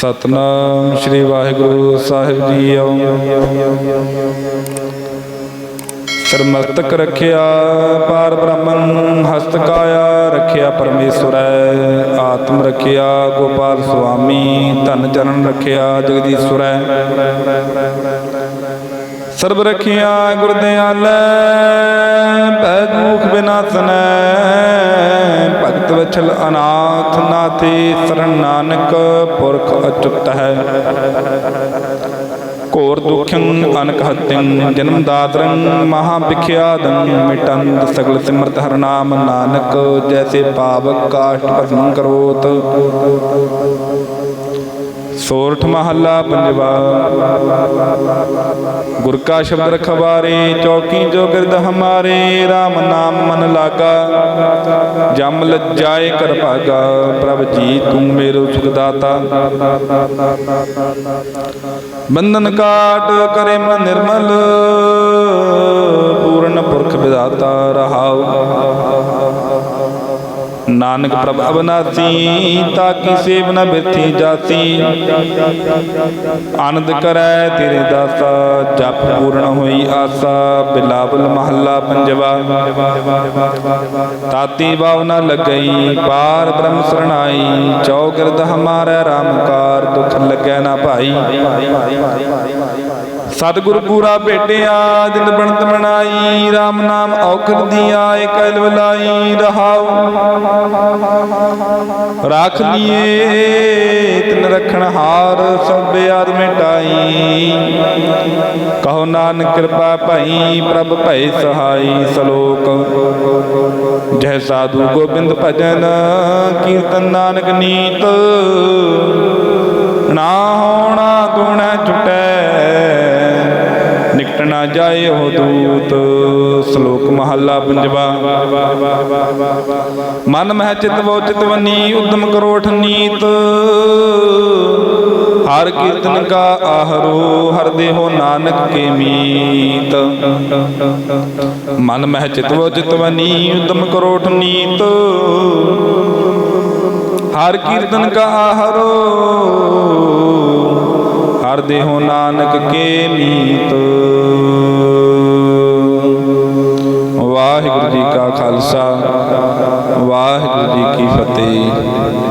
ਸਤਨਾਮ ਸ੍ਰੀ ਵਾਹਿਗੁਰੂ ਸਾਹਿਬ ਜੀਓ ਸਰਮਸਤਕ ਰਖਿਆ, ਪਾਰ ਬ੍ਰਹਮੰ ਹਸਤਕਾਇਆ ਰਖਿਆ ਪਰਮੇਸ਼ਵਰੈ ਆਤਮ ਰਖਿਆ, ਗੋਪਾਲ ਸੁਆਮੀ, ਧਨ ਚਰਨ ਰਖਿਆ, ਜਗਦੀਸ਼ਵਰੈ ਸਰਬ ਰਖਿਆ ਗੁਰਦਿਆਲੈ ਭੈ ਦੁਖ ਬਿਨਾਸਨੈ। ਭਗਤ ਵਛਲ ਅਨਾਥ ਨਾਥੇ ਸਰਣ ਨਾਨਕ ਪੁਰਖ ਅਚੁੱਤ ਹੈ। ਘੋਰ ਦੁਖੰ ਅਨਕ ਹਤਿੰ ਜਨਮ ਦਾਤਰੰ ਮਹਾ ਵਿਖਿਆਦੰ ਮਿਟੰਦ ਸਗਲ ਸਿਮਰਤ ਹਰ ਨਾਮ ਨਾਨਕ ਜੈਸੇ ਪਾਵਕ ਕਾਸ਼ਟ ਭਸਮ ਕਰੋਤ। ਸੋਰਠ ਮਹੱਲਾ ਪੰਜਵਾ। ਗੁਰ ਕਾ ਸ਼ਬਦ ਰਖਵਾਰੇ, ਚੌਕੀ ਜੋ ਗਿਰਦ ਹਮਾਰੇ RAM ਨਾਮ ਮਨ ਲਾਗਾ। ਜਮ ਲਜਾਏ ਕਰ ਭਾਗਾ, ਪ੍ਰਭ ਜੀ ਤੂੰ ਮੇਰੋ ਸੁਖ ਦਾਤਾ। ਬੰਧਨ ਕਾਟ ਕਰੇ ਮਨ ਨਿਰਮਲ। ਨਾਨਕ ਪ੍ਰਭ ਅਬਨਾਸੀ ਤਾਕੀ ਸੇਵ ਨ ਬਿਰਥੀ ਜਾਤੀ ਆਨੰਦ ਕਰੈ ਤੇਰੇ ਦਾਸਾ, ਜਪ ਪੂਰਨ ਹੋਈ ਆਸਾ, ਬਿਲਾਵਲ ਮਹੱਲਾ ਪੰਜਵਾ। ਤਾਤੀ ਬਾਵ ਨ ਲੱਗਈ ਪਾਰ ਬ੍ਰਹਮ ਸਰਣਾਈ, ਚੌਗਿਰਦ ਹਮਾਰਾ ਰਾਮਕਾਰ, ਦੁਖ ਲੱਗੈ ਨਾ ਭਾਈ। ਸਤਿਗੁਰ ਪੂਰਾ ਭੇਟਿਆ ਜਿਨ ਬਣਤ ਬਣਾਈ RAM ਨਾਮ ਔਖਰ ਦੀਆ ਏਕ ਅਲਵਲਾਈ ਰਹਾਉ। ਰਾਖ ਲੀਏ ਤਿਨ ਰਖਣ ਹਾਰ, ਸਭ ਆਦ ਮਿਟਾਈ। ਕਹੋ ਨਾਨਕ ਕਿਰਪਾ ਭਈ, ਪ੍ਰਭ ਭੈ ਸਹਾਈ ਸ਼ਲੋਕ। ਜੈ ਸਾਧੂ ਗੋਬਿੰਦ ਭਜਨ, ਕੀਰਤਨ ਨਾਨਕ ਨੀਤ। ਨਾ ਹੋਣਾ ਗੁਣ ਛੁਟੈ ਨਿਕਟ ਨਾ ਜਾਏ ਉਹ ਦੂਤ। ਸ਼ਲੋਕ ਮਹੱਲਾ ਪੰਜਵਾ। ਮਨ ਮਹਿ ਚਿਤ ਚਿਤਵਨੀ ਉਦਮ ਕਰੋ ਠਨੀਤ ਹਰ ਕੀਰਤਨ ਕਾ ਆਹਰੋ, ਹਰ ਦੇਹੋ ਨਾਨਕ ਕੇ ਮੀਤ। ਮਨ ਮਹਿ ਚਿਤ ਵੋ ਚਿਤਵਨੀ ਉਦਮ ਕਰੋ ਠਨੀਤ ਹਰ ਕੀਰਤਨ ਕਾ ਆਹਰੋ ਹਰ ਦੇਹੋ ਨਾਨਕ ਕੇ ਮੀਤ ਵਾਹਿਗੁਰੂ ਜੀ ਕਾ ਖਾਲਸਾ ਵਾਹਿਗੁਰੂ ਜੀ ਕੀ ਫਤਿਹ।